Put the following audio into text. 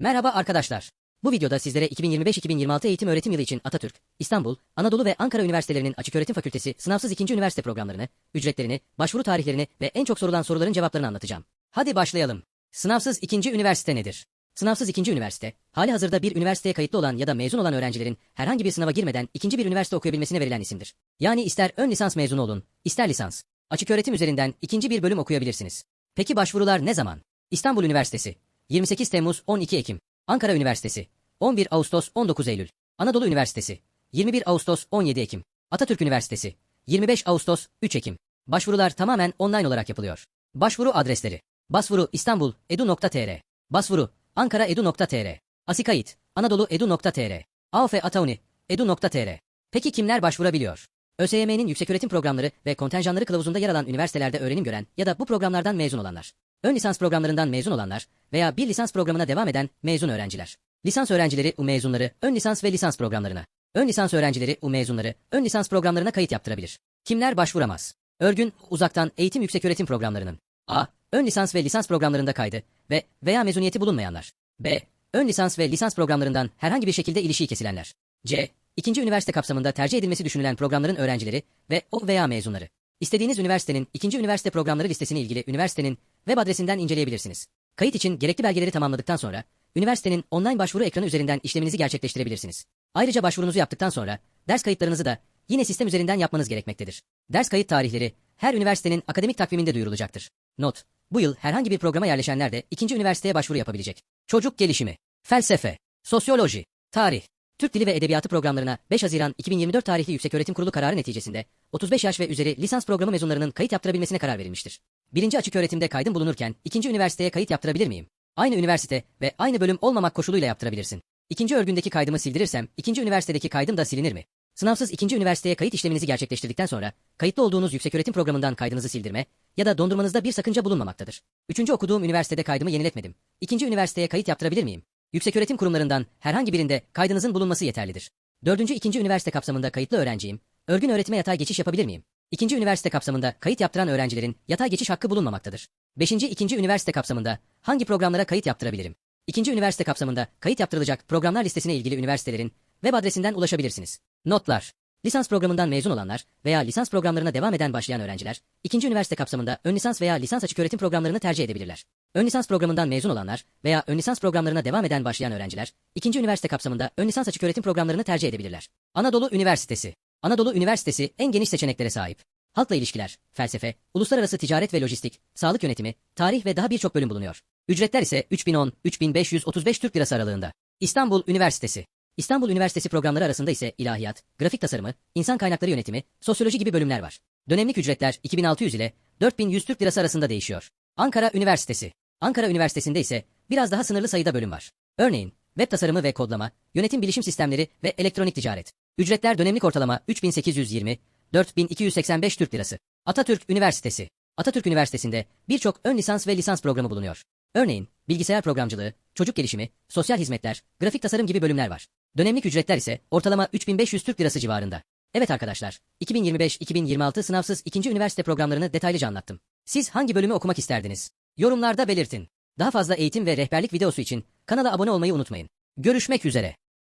Merhaba arkadaşlar. Bu videoda sizlere 2025-2026 eğitim öğretim yılı için Atatürk, İstanbul, Anadolu ve Ankara Üniversitelerinin Açıköğretim Fakültesi sınavsız ikinci üniversite programlarını, ücretlerini, başvuru tarihlerini ve en çok sorulan soruların cevaplarını anlatacağım. Hadi başlayalım. Sınavsız ikinci üniversite nedir? Sınavsız ikinci üniversite, hali hazırda bir üniversiteye kayıtlı olan ya da mezun olan öğrencilerin herhangi bir sınava girmeden ikinci bir üniversite okuyabilmesine verilen isimdir. Yani ister ön lisans mezunu olun, ister lisans. Açıköğretim üzerinden ikinci bir bölüm okuyabilirsiniz. Peki başvurular ne zaman? İstanbul Üniversitesi 28 Temmuz 12 Ekim. Ankara Üniversitesi. 11 Ağustos 19 Eylül. Anadolu Üniversitesi. 21 Ağustos 17 Ekim. Atatürk Üniversitesi. 25 Ağustos 3 Ekim. Başvurular tamamen online olarak yapılıyor. Başvuru adresleri. Başvuru İstanbul edu.tr Başvuru Ankara edu.tr Asikayit Anadolu edu.tr AOFE Atauni edu.tr Peki kimler başvurabiliyor? ÖSYM'nin yükseköğretim programları ve kontenjanları kılavuzunda yer alan üniversitelerde öğrenim gören ya da bu programlardan mezun olanlar. Ön lisans programlarından mezun olanlar veya bir lisans programına devam eden mezun öğrenciler. Lisans öğrencileri U mezunları ön lisans ve lisans programlarına. Ön lisans öğrencileri U mezunları ön lisans programlarına kayıt yaptırabilir. Kimler başvuramaz? Örgün, uzaktan eğitim yükseköğretim programlarının. A. Ön lisans ve lisans programlarında kaydı ve veya mezuniyeti bulunmayanlar. B. Ön lisans ve lisans programlarından herhangi bir şekilde ilişiği kesilenler. C. İkinci üniversite kapsamında tercih edilmesi düşünülen programların öğrencileri ve o veya mezunları. İstediğiniz üniversitenin ikinci üniversite programları listesine ilgili üniversitenin web adresinden inceleyebilirsiniz. Kayıt için gerekli belgeleri tamamladıktan sonra üniversitenin online başvuru ekranı üzerinden işleminizi gerçekleştirebilirsiniz. Ayrıca başvurunuzu yaptıktan sonra ders kayıtlarınızı da yine sistem üzerinden yapmanız gerekmektedir. Ders kayıt tarihleri her üniversitenin akademik takviminde duyurulacaktır. Not: Bu yıl herhangi bir programa yerleşenler de ikinci üniversiteye başvuru yapabilecek. Çocuk gelişimi, felsefe, sosyoloji, tarih, Türk Dili ve Edebiyatı programlarına 5 Haziran 2024 tarihli Yükseköğretim Kurulu kararı neticesinde 35 yaş ve üzeri lisans programı mezunlarının kayıt yaptırabilmesine karar verilmiştir. Birinci açık öğretimde kaydım bulunurken ikinci üniversiteye kayıt yaptırabilir miyim? Aynı üniversite ve aynı bölüm olmamak koşuluyla yaptırabilirsin. İkinci örgündeki kaydımı sildirirsem ikinci üniversitedeki kaydım da silinir mi? Sınavsız ikinci üniversiteye kayıt işleminizi gerçekleştirdikten sonra kayıtlı olduğunuz yükseköğretim programından kaydınızı sildirme ya da dondurmanızda bir sakınca bulunmamaktadır. Üçüncü okuduğum üniversitede kaydımı yeniletmedim. İkinci üniversiteye kayıt yaptırabilir miyim? Yükseköğretim kurumlarından herhangi birinde kaydınızın bulunması yeterlidir. Dördüncü ikinci üniversite kapsamında kayıtlı öğrenciyim. Örgün öğretime yatay geçiş yapabilir miyim? İkinci üniversite kapsamında kayıt yaptıran öğrencilerin yatay geçiş hakkı bulunmamaktadır. Beşinci ikinci üniversite kapsamında hangi programlara kayıt yaptırabilirim? İkinci üniversite kapsamında kayıt yaptırılacak programlar listesine ilgili üniversitelerin web adresinden ulaşabilirsiniz. Notlar Lisans programından mezun olanlar veya lisans programlarına devam eden başlayan öğrenciler, ikinci üniversite kapsamında ön lisans veya lisans açık öğretim programlarını tercih edebilirler. Ön lisans programından mezun olanlar veya ön lisans programlarına devam eden başlayan öğrenciler, ikinci üniversite kapsamında ön lisans açık öğretim programlarını tercih edebilirler. Anadolu Üniversitesi Anadolu Üniversitesi en geniş seçeneklere sahip. Halkla ilişkiler, felsefe, uluslararası ticaret ve lojistik, sağlık yönetimi, tarih ve daha birçok bölüm bulunuyor. Ücretler ise 3010-3535 Türk Lirası aralığında. İstanbul Üniversitesi İstanbul Üniversitesi programları arasında ise ilahiyat, grafik tasarımı, insan kaynakları yönetimi, sosyoloji gibi bölümler var. Dönemlik ücretler 2600 ile 4100 Türk Lirası arasında değişiyor. Ankara Üniversitesi Ankara Üniversitesi'nde ise biraz daha sınırlı sayıda bölüm var. Örneğin, web tasarımı ve kodlama, yönetim bilişim sistemleri ve elektronik ticaret. Ücretler dönemlik ortalama 3820, 4285 Türk Lirası. Atatürk Üniversitesi Atatürk Üniversitesi'nde birçok ön lisans ve lisans programı bulunuyor. Örneğin, bilgisayar programcılığı, çocuk gelişimi, sosyal hizmetler, grafik tasarım gibi bölümler var. Dönemlik ücretler ise ortalama 3500 Türk Lirası civarında. Evet arkadaşlar, 2025-2026 sınavsız ikinci üniversite programlarını detaylıca anlattım. Siz hangi bölümü okumak isterdiniz? Yorumlarda belirtin. Daha fazla eğitim ve rehberlik videosu için kanala abone olmayı unutmayın. Görüşmek üzere.